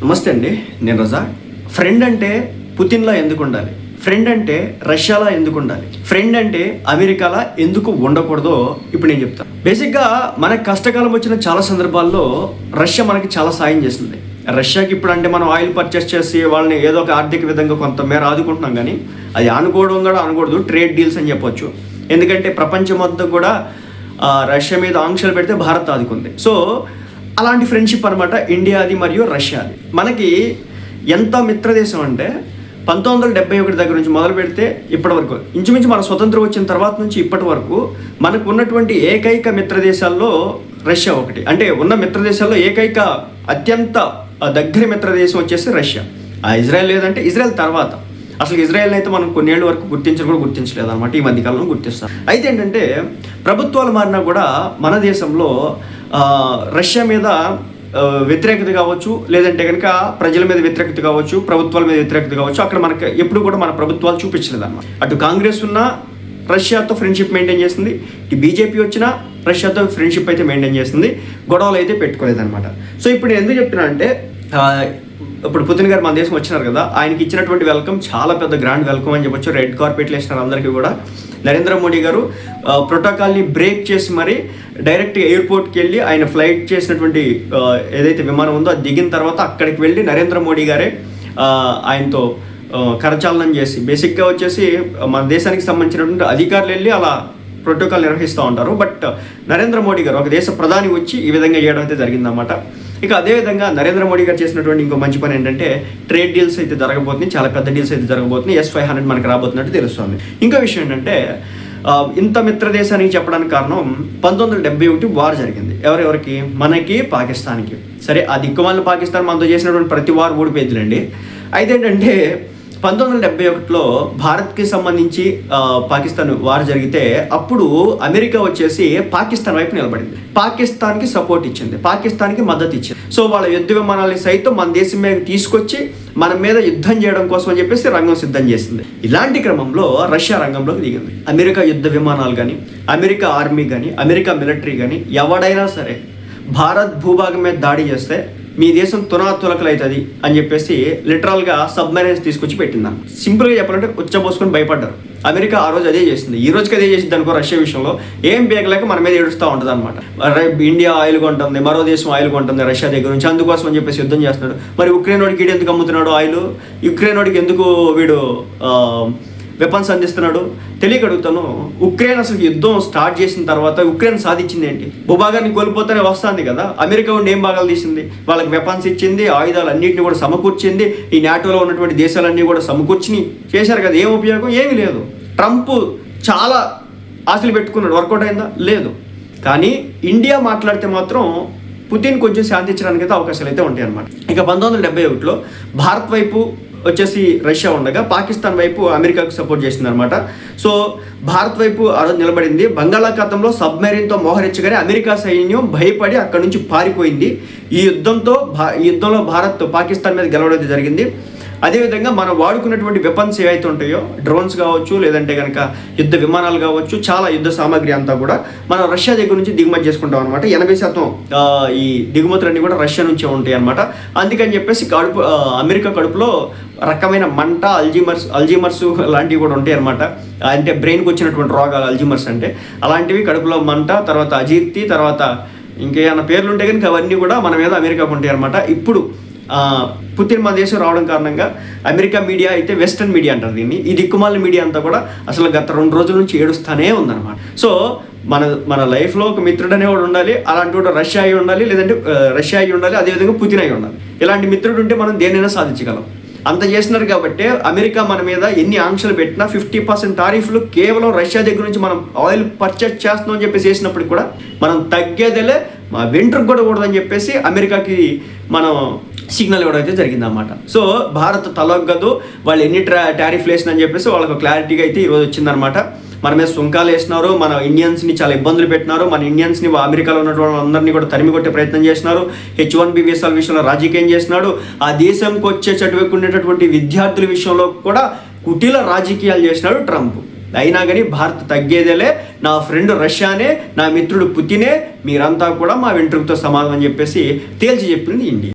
నమస్తే అండి నేను రజా. ఫ్రెండ్ అంటే పుతిన్లా ఎందుకు ఉండాలి? ఫ్రెండ్ అంటే రష్యాలా ఎందుకు ఉండాలి? ఫ్రెండ్ అంటే అమెరికాలా ఎందుకు ఉండకూడదో ఇప్పుడు నేను చెప్తాను బేసిక్గా మనకు కష్టకాలం వచ్చిన చాలా సందర్భాల్లో రష్యా మనకి చాలా సాయం చేస్తుంది. రష్యాకి ఇప్పుడు అంటే మనం ఆయిల్ పర్చేస్ చేసి వాళ్ళని ఏదో ఒక ఆర్థిక విధంగా కొంతమేర ఆదుకుంటున్నాం కానీ అది అనుకోవడం కూడా అనకూడదు ట్రేడ్ డీల్స్ అని చెప్పొచ్చు. ఎందుకంటే ప్రపంచం మొత్తం కూడా రష్యా మీద ఆంక్షలు పెడితే భారత్ ఆదుకుంది. సో అలాంటి ఫ్రెండ్షిప్ అనమాట ఇండియాది మరియు రష్యాది. మనకి ఎంత మిత్రదేశం అంటే పంతొమ్మిది వందల డెబ్బై ఒకటి దగ్గర నుంచి మొదలు పెడితే ఇప్పటి వరకు ఇంచుమించు మన స్వతంత్రం వచ్చిన తర్వాత నుంచి ఇప్పటి వరకు మనకు ఉన్నటువంటి ఏకైక మిత్రదేశాల్లో రష్యా ఒకటి. అంటే ఉన్న మిత్రదేశాల్లో ఏకైక అత్యంత దగ్గర మిత్రదేశం వచ్చేసి రష్యా. ఆ ఇజ్రాయెల్ లేదంటే ఇజ్రాయెల్ తర్వాత. అసలు ఇజ్రాయెల్ అయితే మనం కొన్నేళ్ళ వరకు గుర్తించడం కూడా గుర్తించలేదు అనమాట ఈ మధ్యకాలంలో గుర్తిస్తాం. అయితే ఏంటంటే ప్రభుత్వాలు మారినా కూడా మన దేశంలో రష్యా మీద వ్యతిరేకత కావచ్చు లేదంటే కనుక ప్రజల మీద వ్యతిరేకత కావచ్చు ప్రభుత్వాల మీద వ్యతిరేకత కావచ్చు అక్కడ మనకి ఎప్పుడు కూడా మన ప్రభుత్వాలు చూపించలేదు అటు కాంగ్రెస్ ఉన్నా రష్యాతో ఫ్రెండ్షిప్ మెయింటైన్ చేస్తుంది. ఇటు బీజేపీ వచ్చినా రష్యాతో ఫ్రెండ్షిప్ అయితే మెయింటైన్ చేస్తుంది. గొడవలు అయితే పెట్టుకోలేదు అనమాట సో ఇప్పుడు నేను ఎందుకు చెప్తున్నా అంటే ఇప్పుడు పుతిన్ గారు మన దేశం వచ్చినారు కదా ఆయనకి ఇచ్చినటువంటి వెల్కమ్ చాలా పెద్ద గ్రాండ్ వెల్కమ్ అని చెప్పొచ్చు. రెడ్ కార్పెట్లు వేసినారు అందరికీ కూడా. నరేంద్ర మోడీ గారు ప్రోటోకాల్ని బ్రేక్ చేసి మరి డైరెక్ట్ ఎయిర్పోర్ట్కి వెళ్ళి ఆయన ఫ్లైట్ చేసినటువంటి ఏదైతే విమానం ఉందో అది దిగిన తర్వాత అక్కడికి వెళ్ళి నరేంద్ర మోడీ గారే ఆయనతో కరచాలనం చేసి బేసిక్గా వచ్చేసి మన దేశానికి సంబంధించినటువంటి అధికారులు వెళ్ళి అలా ప్రోటోకాల్ నిర్వహిస్తూ ఉంటారు. బట్ నరేంద్ర మోడీ గారు ఒక దేశ ప్రధాని వచ్చి ఈ విధంగా చేయడం అయితే జరిగిందన్నమాట. ఇక అదేవిధంగా నరేంద్ర మోడీ గారు చేసినటువంటి ఇంకో మంచి పని ఏంటంటే ట్రేడ్ డీల్స్ అయితే జరగబోతున్నాయి. చాలా పెద్ద డీల్స్ అయితే జరగబోతున్నాయి. ఎస్ ఫైవ్ హండ్రెడ్ మనకి రాబోతున్నట్టు తెలుస్తుంది. ఇంకో విషయం ఏంటంటే ఇంత మిత్ర దేశానికి చెప్పడానికి కారణం పంతొమ్మిది వందల డెబ్బై ఒకటి వార్ జరిగింది. ఎవరెవరికి? మనకి పాకిస్తాన్కి. సరే ఆ దిక్కుమాలిన పాకిస్తాన్ మనతో చేసినటువంటి ప్రతి వార్ ఊడిపోయిందిలేండి అయితే ఏంటంటే పంతొమ్మిది వందల డెబ్బై ఒకటిలో భారత్కి సంబంధించి పాకిస్తాన్ వార్ జరిగితే అప్పుడు అమెరికా వచ్చేసి పాకిస్తాన్ వైపు నిలబడింది. పాకిస్తాన్కి సపోర్ట్ ఇచ్చింది. పాకిస్తాన్కి మద్దతు ఇచ్చింది. సో వాళ్ళ యుద్ధ విమానాలని సైతం మన దేశం మీద తీసుకొచ్చి మన మీద యుద్ధం చేయడం కోసం అని చెప్పేసి రంగం సిద్ధం చేసింది. ఇలాంటి క్రమంలో రష్యా రంగంలోకి దిగింది. అమెరికా యుద్ధ విమానాలు కానీ అమెరికా ఆర్మీ కానీ అమెరికా మిలిటరీ కానీ ఎవడైనా సరే భారత్ భూభాగం మీద దాడి చేస్తే మీ దేశం తునాతులకలు అవుతుంది అని చెప్పేసి లిటరల్గా సబ్మెరైన్స్ తీసుకొచ్చి పెట్టిందాను సింపుల్గా చెప్పాలంటే ఉచ్చబోసుకొని భయపడ్డారు. అమెరికా ఆ రోజు అదే చేసింది. ఈ రోజుకి అదే చేసింది అనుకో రష్యా విషయంలో. ఏం బేగలేక మన మీద ఏడుస్తూ ఉంటుంది అనమాట ఇండియా ఆయిల్ కొంటుంది మరో దేశం ఆయిల్ కొంటుంది రష్యా దగ్గర నుంచి అందుకోసం అని చెప్పేసి యుద్ధం చేస్తున్నాడు. మరి ఉక్రెయిన్ వాడికి ఎందుకు అమ్ముతున్నాడు ఆయిల్? యుక్రెయిన్ వాడికి ఎందుకు వీడు వెపన్స్ అందిస్తున్నాడు. తెలియగడుగుతాను ఉక్రెయిన్ అసలు యుద్ధం స్టార్ట్ చేసిన తర్వాత ఉక్రెయిన్ సాధించింది ఏంటి? భూభాగాన్ని కోల్పోతేనే వస్తుంది కదా. అమెరికా ఉండి ఏం భాగాలు తీసింది? వాళ్ళకి వెపన్స్ ఇచ్చింది ఆయుధాలు అన్నింటినీ కూడా సమకూర్చింది ఈ నాటోలో ఉన్నటువంటి దేశాలన్నీ కూడా సమకూర్చిని చేశారు కదా. ఏం ఉపయోగం? ఏమీ లేదు. ట్రంప్ చాలా ఆశలు పెట్టుకున్నాడు. వర్కౌట్ అయిందా? లేదు. కానీ ఇండియా మాట్లాడితే మాత్రం పుతిన్ కొంచెం శాంతించడానికి అయితే అవకాశాలు అయితే ఉంటాయి అనమాట ఇక పంతొమ్మిది వందల డెబ్బై ఒకటిలో భారత్ వైపు వచ్చేసి రష్యా ఉండగా పాకిస్తాన్ వైపు అమెరికాకు సపోర్ట్ చేసింది అనమాట సో భారత్ వైపు ఆ రోజు నిలబడింది. బంగాళాఖాతంలో సబ్మెరీన్తో మోహరించగానే అమెరికా సైన్యం భయపడి అక్కడి నుంచి పారిపోయింది. ఈ యుద్ధంతో భా ఈ యుద్ధంలో భారత్ పాకిస్తాన్ మీద గెలవడం జరిగింది. అదేవిధంగా మనం వాడుకున్నటువంటి వెపన్స్ ఏవైతే ఉంటాయో డ్రోన్స్ కావచ్చు లేదంటే కనుక యుద్ధ విమానాలు కావచ్చు చాలా యుద్ధ సామాగ్రి అంతా కూడా మనం రష్యా దగ్గర నుంచి దిగుమతి చేసుకుంటాం అనమాట ఎనభై శాతం ఈ దిగుమతులన్నీ కూడా రష్యా నుంచే ఉంటాయి అనమాట అందుకని చెప్పేసి కడుపు అమెరికా కడుపులో రకమైన మంట అల్జీమర్స్ అల్జీమర్స్ లాంటివి కూడా ఉంటాయి అనమాట అంటే బ్రెయిన్కి వచ్చినటువంటి రోగాలు అల్జీమర్స్ అంటే. అలాంటివి కడుపులో మంట తర్వాత అజీర్తి తర్వాత ఇంకేమైనా పేర్లు ఉంటే కనుక అవన్నీ కూడా మన మీద అమెరికాకు ఉంటాయి అనమాట ఇప్పుడు పుతిన్ మన దేశం రావడం కారణంగా అమెరికా మీడియా అయితే వెస్టర్న్ మీడియా అంటారు దీన్ని. ఈ దిక్కుమాల మీడియా అంతా కూడా అసలు గత రెండు రోజుల నుంచి ఏడుస్తానే ఉందన్నమాట. సో మన మన లైఫ్లో ఒక మిత్రుడు అనేవాడు ఉండాలి అలాంటి వాడు రష్యా అయి ఉండాలి లేదంటే రష్యా అయి ఉండాలి అదేవిధంగా పుతిన్ అయి ఉండాలి. ఇలాంటి మిత్రుడు ఉంటే మనం దేనైనా సాధించగలం. అంత చేస్తున్నారు కాబట్టి అమెరికా మన మీద ఎన్ని ఆంక్షలు పెట్టినా ఫిఫ్టీ పర్సెంట్ టారీఫ్లు కేవలం రష్యా దగ్గర నుంచి మనం ఆయిల్ పర్చేస్ చేస్తున్నాం అని చెప్పేసి చేసినప్పుడు కూడా మనం తగ్గేదేలే మా వెంట్రుకు కూడా కూడదని చెప్పేసి అమెరికాకి మనం సిగ్నల్ ఇవ్వడం అయితే జరిగిందన్నమాట. సో భారత్ తలొగ్గదు వాళ్ళు ఎన్ని ట్రా టారిఫ్లు వేసిందని చెప్పేసి వాళ్ళకు క్లారిటీగా అయితే ఈరోజు వచ్చిందనమాట మన మీద సుంకాలు వేసినారు మన ఇండియన్స్ని చాలా ఇబ్బందులు పెట్టినారు మన ఇండియన్స్ని అమెరికాలో ఉన్నటువంటి అందరినీ కూడా తరిమి కొట్టే ప్రయత్నం చేసినారు. హెచ్ వన్ బి వీసాల విషయంలో రాజకీయం చేసినాడు. ఆ దేశంకి వచ్చే చదువుకునేటటువంటి విద్యార్థుల విషయంలో కూడా కుటిల రాజకీయాలు చేసినాడు ట్రంప్. అయినా కానీ భారత్ తగ్గేదేలే నా ఫ్రెండ్ రష్యానే నా మిత్రుడు పుతినే మీరంతా కూడా మా వెంట్రుకతో సమానం అని చెప్పేసి తేల్చి చెప్పింది ఇండియా.